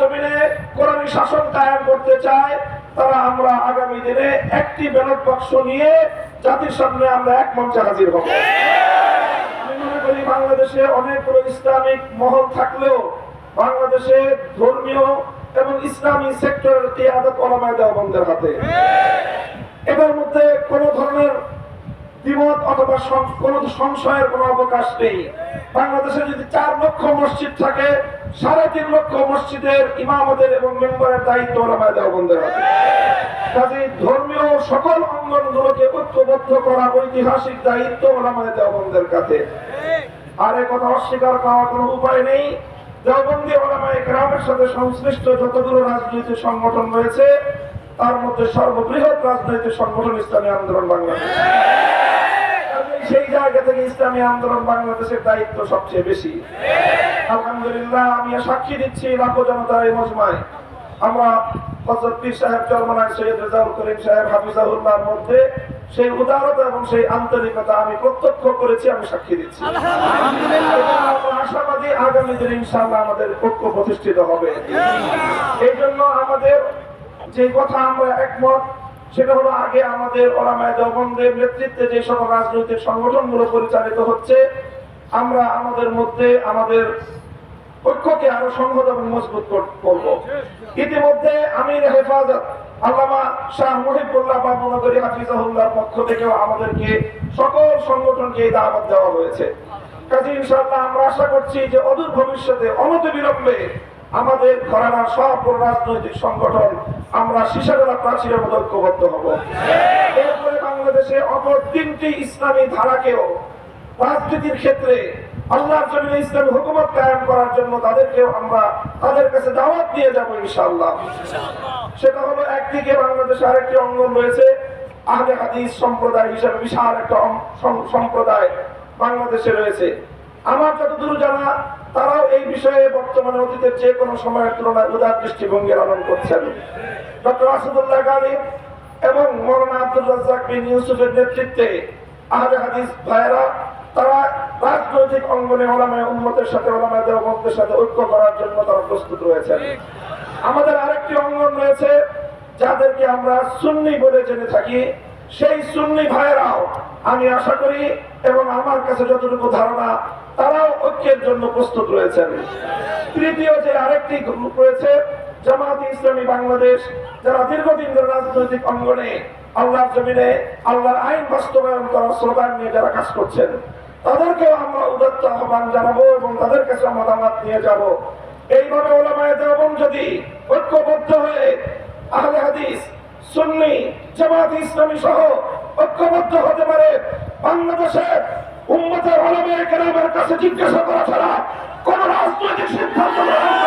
জমিনে কোরআন শাসন কায়েম করতে চায়, তারা আমরা আগামী দিনে একটি ব্যালট বাক্স নিয়ে জাতির সামনে আমরা এক মঞ্চে হাজির হব। আমি মনে করি বাংলাদেশে অনেকগুলো ইসলামিক মহল থাকলেও বাংলাদেশে ধর্মীয় এবং ইসলামী সেক্টরের আদত ওলামায় দেওয়া বন্ধের হাতে। এটার মধ্যে কোন ধরনের দ্বিমত অথবা কোন সংশয়ের কোনো অবকাশ নেই। বাংলাদেশে যদি চার লক্ষ মসজিদ থাকে, সাড়ে তিন লক্ষ মসজিদের ইমামদের এবং মেম্বারের দায়িত্ব ওলামায় দেওয়া কাজে ধর্মীয় সকল অঙ্গনগুলোকে ঐক্যবদ্ধ করা ঐতিহাসিক দায়িত্ব ওলামায় দেওবন্দের কাছে। আর এ কথা অস্বীকার করার কোনো উপায় নেই। দেওবন্দি ওলামায় গ্রামের সাথে সংশ্লিষ্ট যতগুলো রাজনৈতিক সংগঠন রয়েছে, তার মধ্যে সর্ববৃহৎ রাজনৈতিক সংগঠন ইসলামী আন্দোলন বাংলাদেশ। সেই জায়গা থেকে ইসলামী আন্দোলন বাংলাদেশের দায়িত্ব সবচেয়ে বেশি। আলহামদুলিল্লাহ আমি সাক্ষী দিচ্ছি লাখো জনতার এই মজমায়। আমরা সাহেব চরমনায় সৈয়দ রেজাউল করিম সাহেব হাফিজাহুল্লাহর মধ্যে সেই উদারতা এবং সেই আন্তরিকতা আমি প্রত্যক্ষ করেছি আমি সাক্ষী দিচ্ছি। আশাবাদী আগামী দিনে ইনশাআল্লাহ আমাদের ঐক্য প্রতিষ্ঠিত হবে। এই জন্য আমাদের যে কথা আমরা একমত সেটা হলো আগে আমাদের ওলামায় দেওবন্দের নেতৃত্বে যে সকল রাজনৈতিক সংগঠনগুলো পরিচালিত হচ্ছে, আমরা আমাদের মধ্যে আমাদের ঐক্যকে আরও সংহত এবং মজবুত করব। ইতিমধ্যে আমির হেফাজত আল্লামা শাহ মুহিবুল্লাহ বাবুনগরী হাফিজাহুল্লাহর পক্ষ থেকেও আমাদেরকে সকল সংগঠনকে এই দাওয়াত দেওয়া হয়েছে। কাজে ইনশাআল্লাহ আমরা আশা করছি যে অদূর ভবিষ্যতে অনত বিলম্বে আমাদের ঘরানার সব রাজনৈতিক সংগঠন, আমরা শিশারেলা প্রাচীরের মতো ঐক্যবদ্ধ হব। এরপরে বাংলাদেশে অপর তিনটি ইসলামী ধারাকেও রাজনীতির ক্ষেত্রে আল্লাহর জমিনে ইসলামী হুকুমত কায়েম করার জন্য তাদেরকেও আমরা তাদের কাছে দাওয়াত দিয়ে যাব ইনশাআল্লাহ। সেটা হলো একদিকে বাংলাদেশে আরেকটি অঙ্গন রয়েছে, আহলে হাদিস সম্প্রদায় হিসাবে বিশাল একটা সম্প্রদায় বাংলাদেশে রয়েছে। আমার যতদূর জানা, তারাও এই বিষয়ে বর্তমানে অতীতের যে কোনো সময়ের তুলনায় উদার দৃষ্টিভঙ্গি লালন করছেন। ডক্টর আসাদুল্লাহ গালিব এবং মৌলানা আব্দুল রাজ্জাক বিন ইউসুফের নেতৃত্বে আহলে হাদিস ভাইয়েরা, তারা রাজনৈতিক অঙ্গনে ওলামায় উন্মতের সাথে, ওলামায় দেওবন্দের সাথে ঐক্য করার জন্য তারা প্রস্তুত রয়েছেন। আমাদের আরেকটি অঙ্গন রয়েছে, যাদেরকে আমরা সুন্নি বলে জেনে থাকি। সেই সুন্নি ভাইয়েরাও আমি আশা করি এবং আমার কাছে যতটুকু ধারণা, তারাও ঐক্যের জন্য প্রস্তুত রয়েছেন। তৃতীয় যে আরেকটি গ্রুপ রয়েছে, জামায়াতে ইসলামী বাংলাদেশ, যারা দীর্ঘদিন ধরে রাজনৈতিক অঙ্গনে আল্লাহর জমিনে, আল্লাহর আইন বাস্তবায়ন করার স্লোগান নিয়ে যারা কাজ করছেন, তাদেরকেও আমরা উদাত্ত আহ্বান জানাব এবং তাদের কাছে মতামত নিয়ে যাব। এইভাবে ওলামায় দেবন যদি ঐক্যবদ্ধ হয়ে আহলে হাদিস সুন্নি, জামাত ইসলামী সহ ঐক্যবদ্ধ হতে পারে। বাংলাদেশে উম্মতের ওলামায়ে কেরামের কাছে জিজ্ঞাসা করা ছাড়া কোন রাজনৈতিক সিদ্ধান্ত গ্রহণ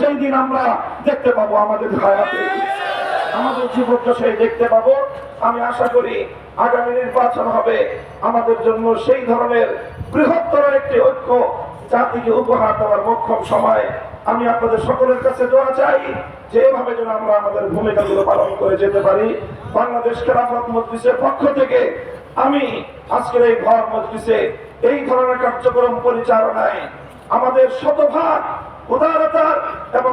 সেই দিন আমরা দেখতে পাবো আমাদের হায়াতে। আমাদের জীবদ্দশায় দেখতে পাবো। আমি আশা করি আগামী নির্বাচন হবে। আমাদের জন্য সেই ধরনের বৃহত্তর একটি ঐক্য জাতিকে উপহার দেওয়ার মক্ষম সময়। আমি আপনাদের সকলের কাছে দোয়া চাই যে এভাবে যেন আমরা আমাদের ভূমিকাগুলো পালন করে যেতে পারি। বাংলাদেশ খেলাফত মজলিসের পক্ষ থেকে আমি আজকের এই ঘর মজলিসে এই ধরনের কার্যক্রম পরিচালনায় আমাদের শতভাগ উদারতার এবং